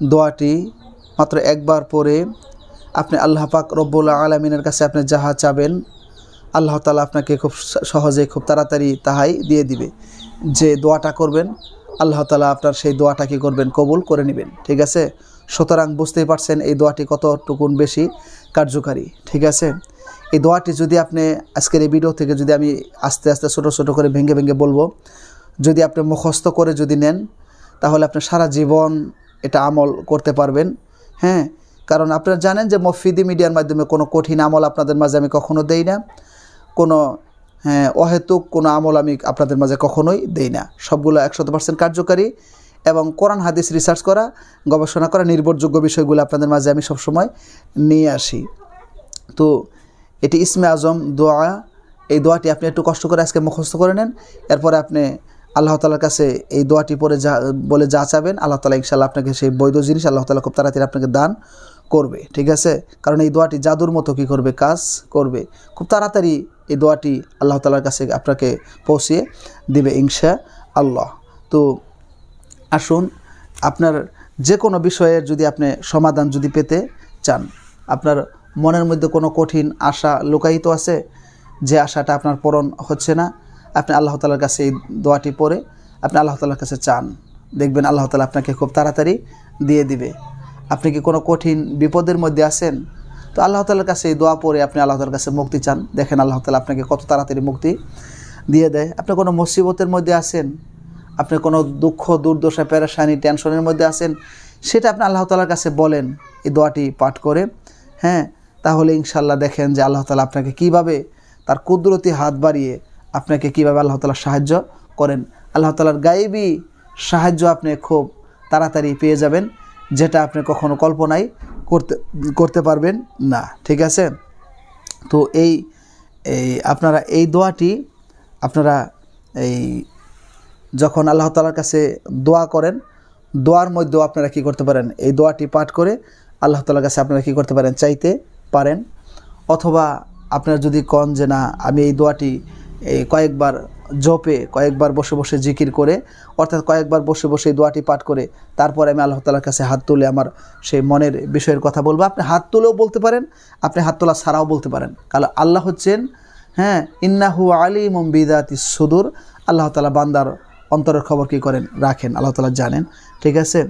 দোয়াটি মাত্র একবার পরে আপনি আল্লাহ পাক রব্বুল আলমিনের কাছে আপনি যাহা চাবেন, আল্লাহ তালা আপনাকে খুব সহজে খুব তাড়াতাড়ি তাহাই দিয়ে দিবে। যে দোয়াটা করবেন, আল্লাহ তালা আপনার সেই দোয়াটা কি করবেন, কবুল করে নেবেন। ঠিক আছে? সুতরাং বুঝতেই পারছেন এই দোয়াটি কতটুকুন বেশি কার্যকারী। ঠিক আছে? এই দোয়াটি যদি আপনি আজকের এই ভিডিও থেকে যদি আমি আস্তে আস্তে ছোটো ছোটো করে ভেঙে ভেঙে বলব, যদি আপনি মুখস্থ করে যদি নেন, তাহলে আপনি সারা জীবন এটা আমল করতে পারবেন। হ্যাঁ কারণ আপনারা জানেন যে মফিদি মিডিয়ার মাধ্যমে কোনো কঠিন আমল আপনাদের মাঝে আমি কখনো দেই না। কোনো হ্যাঁ অহেতুক কোনো আমল আমি আপনাদের মাঝে কখনোই দেই না। সবগুলো একশত পার্সেন্ট কার্যকারী এবং কোরআন, হাদিস রিসার্চ করা, গবেষণা করা নির্ভরযোগ্য বিষয়গুলো আপনাদের মাঝে আমি সবসময় নিয়ে আসি। তো এটি ইসমে আজম দোয়া, এই দোয়াটি আপনি একটু কষ্ট করে আজকে মুখস্থ করে নেন। এরপরে আপনি আল্লাহ তালার কাছে এই দোয়াটি পরে যা, বলে যা চাবেন, আল্লাহ তালা ইনশাল্লাহ আপনাকে সেই বৈধ জিনিস আল্লাহ তালা খুব তাড়াতাড়ি আপনাকে দান করবে, ঠিক আছে? কারণ এই দোয়াটি জাদুর মতো কী করবে? কাজ করবে। খুব তাড়াতাড়ি এই দোয়াটি আল্লাহ তালার কাছে আপনাকে পৌঁছিয়ে দিবে ইনশা আল্লাহ তো আসুন, আপনার যে কোনো বিষয়ের যদি আপনি সমাধান যদি পেতে চান, আপনার মনের মধ্যে কোনো কঠিন আশা লুকায়িত আছে? যে আশাটা আপনার পূরণ হচ্ছে না আপনি আল্লাহ তালার কাছে এই দোয়াটি পড়ে আপনি আল্লাহ তালার কাছে চান। দেখবেন আল্লাহ তালা আপনাকে খুব তাড়াতাড়ি দিয়ে দিবে। আপনি কি কোনো কঠিন বিপদের মধ্যে আছেন? তো আল্লাহ তালার কাছে এই দোয়া পড়ে আপনি আল্লাহ তালার কাছে মুক্তি চান। দেখেন আল্লাহ তালা আপনাকে কত তাড়াতাড়ি মুক্তি দিয়ে দেয়। আপনি কোনো মুসিবতের মধ্যে আছেন? আপনি কোনো দুঃখ, দুর্দশা, পেরেশানি, টেনশনের মধ্যে আছেন? সেটা আপনি আল্লাহ তালার কাছে বলেন। এই দোয়াটি পাঠ করে হ্যাঁ? তাহলে ইনশাল্লাহ দেখেন যে আল্লাহ তালা আপনাকে কীভাবে তার কুদরতি হাত বাড়িয়ে আপনাকে কীভাবে আল্লাহ তালা সাহায্য করেন? আল্লাহ তালার গায়েবী সাহায্য আপনি খুব তাড়াতাড়ি পেয়ে যাবেন, যেটা আপনি কখনো কল্পনাই করতে করতে পারবেন না, ঠিক আছে? তো এই এই আপনারা এই দোয়াটি, আপনারা এই যখন আল্লাহ তালার কাছে দোয়া করেন, দোয়ার মধ্যেও আপনারা কি করতে পারেন? এই দোয়াটি পাঠ করে আল্লাহ তালার কাছে আপনারা কি করতে পারেন? চাইতে পারেন। অথবা আপনারা যদি কন যে না, আমি এই দোয়াটি এই কয়েকবার জপে, কয়েকবার বসে বসে জিকির করে, অর্থাৎ কয়েকবার বসে বসে দোয়াটি পাঠ করে, তারপরে আমি আল্লাহ তালার কাছে হাত তুলে আমার সেই মনের বিষয়ের কথা বলব। আপনি হাত তুলেও বলতে পারেন, আপনি হাত তোলা ছাড়াও বলতে পারেন। কারণ আল্লাহ হচ্ছেন হ্যাঁ ইন্নাহু আলী মুম্বিদাতি সুদূর। আল্লাহ তালা বান্দার অন্তরের খবর কী করেন? রাখেন, আল্লাহ তালা জানেন। ঠিক আছে?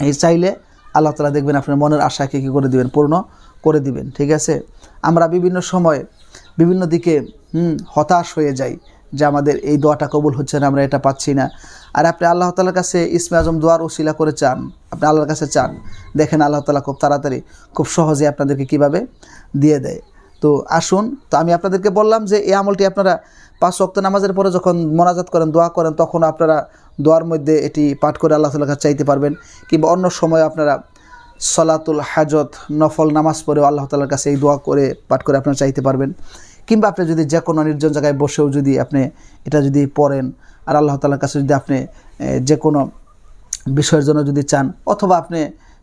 এই চাইলে আল্লাহ তালা দেখবেন আপনার মনের আশাকে কী করে দিবেন? পূর্ণ করে দিবেন। ঠিক আছে? আমরা বিভিন্ন সময় বিভিন্ন দিকে হতাশ হয়ে যাই যে আমাদের এই দোয়াটা কবুল হচ্ছে না, আমরা এটা পাচ্ছি না। আর আপনি আল্লাহ তালার কাছে ইসমে আজম দোয়ার ওসিলা করে চান, আপনি আল্লাহর কাছে চান, দেখেন আল্লাহ তালা খুব তাড়াতাড়ি, খুব সহজে আপনাদেরকে কীভাবে দিয়ে দেয়। তো আসুন, তো আমি আপনাদেরকে বললাম যে এই আমলটি আপনারা পাঁচ অক্ত নামাজের পরে যখন মোনাজাত করেন, দোয়া করেন, তখন আপনারা দোয়ার মধ্যে এটি পাঠ করে আল্লাহ তালার কাছে চাইতে পারবেন, কিংবা অন্য সময় আপনারা সলাতুল হাজত, নফল নামাজ পড়েও আল্লাহ তালার কাছে এই দোয়া করে পাঠ করে আপনারা চাইতে পারবেন। কিংবা আপনি যদি যে কোনো নির্জন জায়গায় বসেও যদি আপনি এটা যদি পড়েন, আর আল্লাহ তালার কাছে যদি আপনি যে কোনো বিষয়ের জন্য যদি চান, অথবা আপনি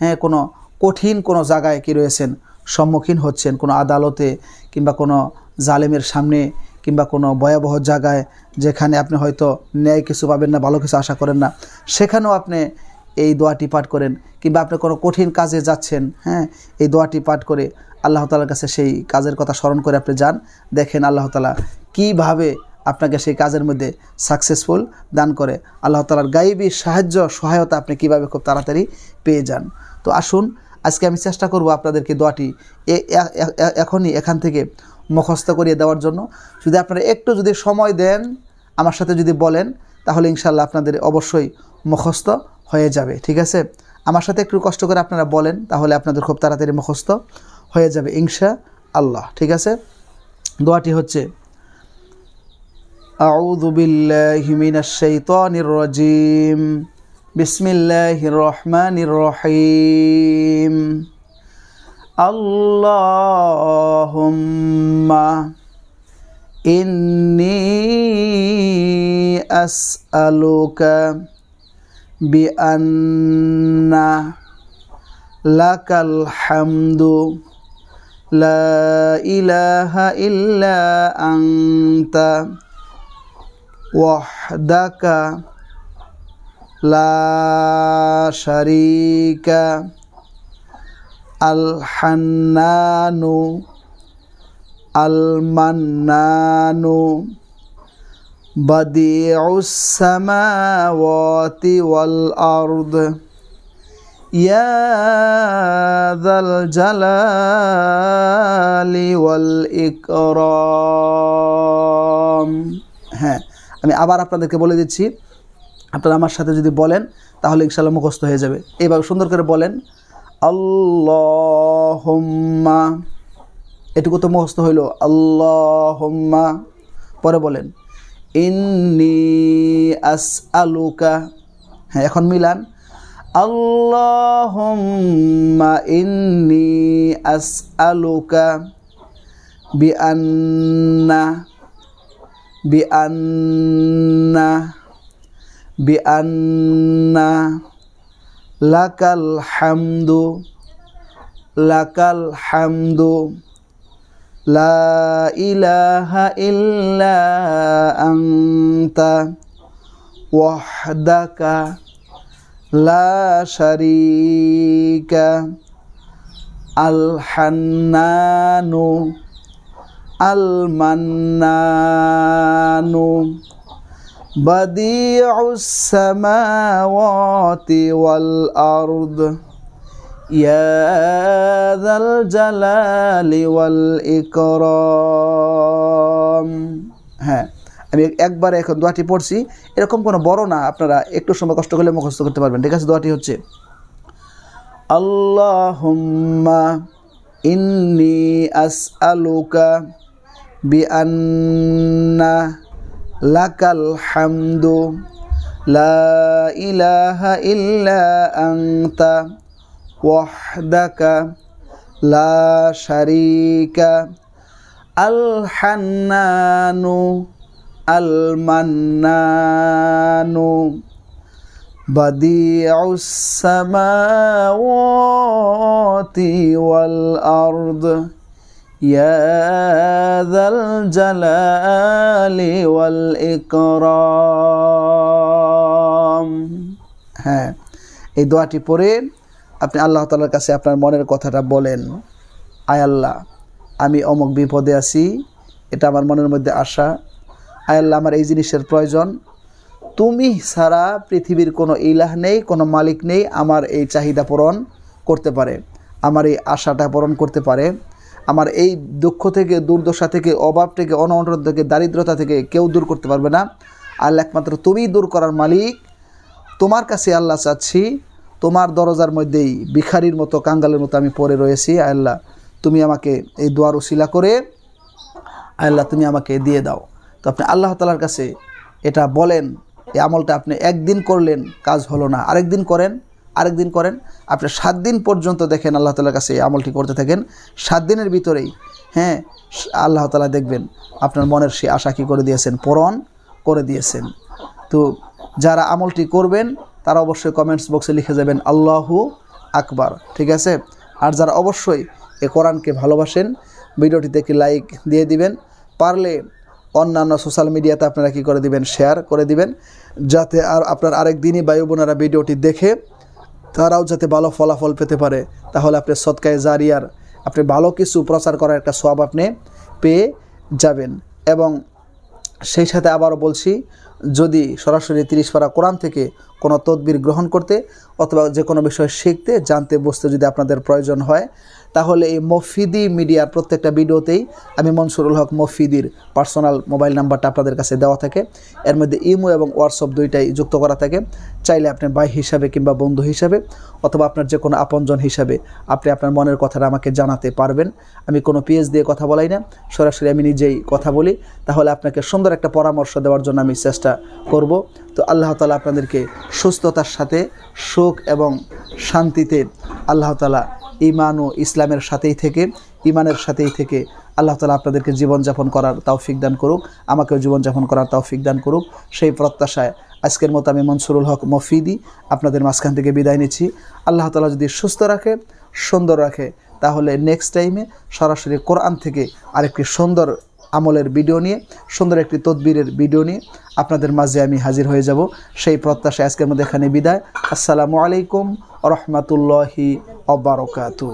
হ্যাঁ কোনো কঠিন কোনো জায়গায় কি রয়েছেন, সম্মুখীন হচ্ছেন, কোনো আদালতে কিংবা কোনো জালেমের সামনে কিংবা কোনো ভয়াবহ জায়গায় যেখানে আপনি হয়তো ন্যায় কিছু পাবেন না, ভালো কিছু আশা করেন না, সেখানেও আপনি এই দোয়াটি পাঠ করেন কিংবা আপনি কোনো কঠিন কাজে যাচ্ছেন হ্যাঁ এই দোয়াটি পাঠ করে আল্লাহ তালার কাছে সেই কাজের কথা স্মরণ করে আপনি যান, দেখেন আল্লাহ তালা কীভাবে আপনাকে সেই কাজের মধ্যে সাকসেসফুল দান করে। আল্লাহ তালার গাইবী সাহায্য, সহায়তা আপনি কীভাবে খুব তাড়াতাড়ি পেয়ে যান। তো আসুন, আজকে আমি চেষ্টা করব আপনাদেরকে দোয়াটি এখনই এখান থেকে মুখস্থ করিয়ে দেওয়ার জন্য। যদি আপনারা একটু যদি সময় দেন, আমার সাথে যদি বলেন, তাহলে ইনশাল্লাহ আপনাদের অবশ্যই মুখস্থ হয়ে যাবে, ঠিক আছে? আমার সাথে একটু কষ্ট করে আপনারা বলেন, তাহলে আপনাদের খুব তাড়াতাড়ি মুখস্থ হয়ে যাবে, ইনশা আল্লাহ, ঠিক আছে? দোয়াটি হচ্ছে ইন্নি আসআলুকা বিআন্না লাকাল হামদু লা ইলাহা ইল্লা আনতা ওয়াহদাকা লা শারীকা আল হান্নানু আল মান্নানু বাদিউস সামাওয়াতি ওয়াল আরদ يا ذا الجلال والإكرام হ্যাঁ আমি আবার আপনাদেরকে বলে দিচ্ছি আপনারা আমার সাথে যদি বলেন তাহলে ইনশাল্লাহ মুখস্থ হয়ে যাবে এইভাবে সুন্দর করে বলেন আল্লাহুম্মা এটুকু তো মুখস্থ হইল আল্লাহুম্মা পরে বলেন ইন্নি আস আলুকা হ্যাঁ এখন মিলান। আল্লাহুম্মা ইন্নি আস আলুকা বিআন্না বিআন্না বিআন্না লাকাল হামদু লাকাল হামদু لا إله إلا أنت وحدك لا شريك الحنان المنان بديع السماوات والأرض يا ذا الجلال والإكرام হ্যাঁ আমি একবারে এখন দোয়াটি পড়ছি এরকম কোনো বড় না আপনারা একটু সময় কষ্ট করলে মুখস্থ করতে পারবেন ঠিক আছে দোয়াটি হচ্ছে আল্লাহুম্মা ইন্নি আসআলুকা বিআন্না লাকাল হামদু লা ইলাহা ইল্লা আনতা ওয়াহদাকা লা শারীকা আল হান্নানু আল মান্নানু বাদিউস সামাওয়াতি ওয়াল আরদ يا ذا الجلال والإكرام হ্যাঁ এই দোয়াটি পড়ে আপনি আল্লাহ তালার কাছে আপনার মনের কথাটা বলেন। আয় আল্লাহ, আমি অমুক বিপদে আছি, এটা আমার মনের মধ্যে আশা। আয় আল্লাহ, আমার এই জিনিসের প্রয়োজন। তুমি ছাড়া পৃথিবীর কোনো ইলাহ নেই, কোনো মালিক নেই আমার এই চাহিদা পূরণ করতে পারে, আমার এই আশাটা পূরণ করতে পারে। আমার এই দুঃখ থেকে, দুর্দশা থেকে, অভাব থেকে, অনটন থেকে, দারিদ্রতা থেকে কেউ দূর করতে পারবে না। আল্লাহ একমাত্র তুমিই দূর করার মালিক। তোমার কাছে আল্লাহ চাচ্ছি তোমার দরজার মধ্যেই ভিখারির মতো কাঙ্গালের মতো আমি পড়ে রয়েছি, আল্লাহ, তুমি আমাকে এই দোয়ার উশিলা করে, আল্লাহ, তুমি আমাকে দিয়ে দাও। তো আপনি আল্লাহ তালার কাছে এটা বলেন, এই আমলটা আপনি একদিন করলেন, কাজ হলো না। আরেক দিন করেন, আরেকদিন করেন। আপনি সাত দিন পর্যন্ত দেখেন আল্লাহ তালার কাছে এই আমলটি করতে থাকেন। সাত দিনের ভিতরেই হ্যাঁ আল্লাহ তালা দেখবেন আপনার মনের সে আশা কী করে দিয়েছেন, পূরণ করে দিয়েছেন। তো যারা আমলটি করবেন তারা অবশ্যই কমেন্টস বক্সে লিখে যাবেন, আল্লাহু আকবার। ঠিক আছে? আর যারা অবশ্যই এ কোরআনকে ভালোবাসেন, ভিডিওটিতে একটি লাইক দিয়ে দিবেন, পারলে অন্যান্য সোশ্যাল মিডিয়াতে আপনারা কি করে দিবেন? শেয়ার করে দিবেন, যাতে আর আপনার আরেক দিনই বায়ু বোনেরা ভিডিওটি দেখে তারাও যাতে ভালো ফলাফল পেতে পারে। তাহলে আপনি সৎকায় জারিয়ার, আপনি ভালো কিছু প্রচার করার একটা সব আপনি পেয়ে যাবেন। এবং সেই সাথে আবারও বলছি, যদি সরাসরি তিরিশ পারা কোরআন থেকে কোনো তদবির গ্রহণ করতে অথবা যে কোনো বিষয় শিখতে, জানতে, বুঝতে যদি আপনাদের প্রয়োজন হয় তাহলে এই মফিদি মিডিয়ার প্রত্যেকটা ভিডিওতেই আমি মনসুরুল হক মফিদির পার্সোনাল মোবাইল নাম্বারটা আপনাদের কাছে দেওয়া থাকে। এর মধ্যে ইমো এবং হোয়াটসঅ্যাপ দুইটাই যুক্ত করা থাকে। চাইলে আপনি ভাই হিসাবে কিংবা বন্ধু হিসাবে অথবা আপনার যে কোনো আপনজন হিসাবে আপনি আপনার মনের কথাটা আমাকে জানাতে পারবেন। আমি কোনো পিএস দিয়ে কথা বলাই না, সরাসরি আমি নিজেই কথা বলি। তাহলে আপনাকে সুন্দর একটা পরামর্শ দেওয়ার জন্য আমি চেষ্টা চেষ্টা করব। তো আল্লাহ তালা আপনাদেরকে সুস্থতার সাথে সুখ এবং শান্তিতে আল্লাহ তালা ইমান ও ইসলামের সাথেই থেকে ইমানের সাথেই থেকে আল্লাহ তালা আপনাদেরকে জীবনযাপন করার তৌফিক দান করুক, আমাকেও জীবনযাপন করার তৌফিক দান করুক। সেই প্রত্যাশায় আজকের মতো আমি মনসুরুল হক মফিদি আপনাদের মাঝখান থেকে বিদায় নিচ্ছি। আল্লাহ তালা যদি সুস্থ রাখে, সুন্দর রাখে, তাহলে নেক্সট টাইমে সরাসরি কোরআন থেকে আরেকটি সুন্দর আমলের ভিডিও নিয়ে, সুন্দর একটি তদবিরের ভিডিও নিয়ে আপনাদের মাঝে আমি হাজির হয়ে যাব। সেই প্রত্যাশা আজকের মধ্যে এখানে বিদায়। আসসালামু আলাইকুম রহমতুল্লাহি অবরকাতু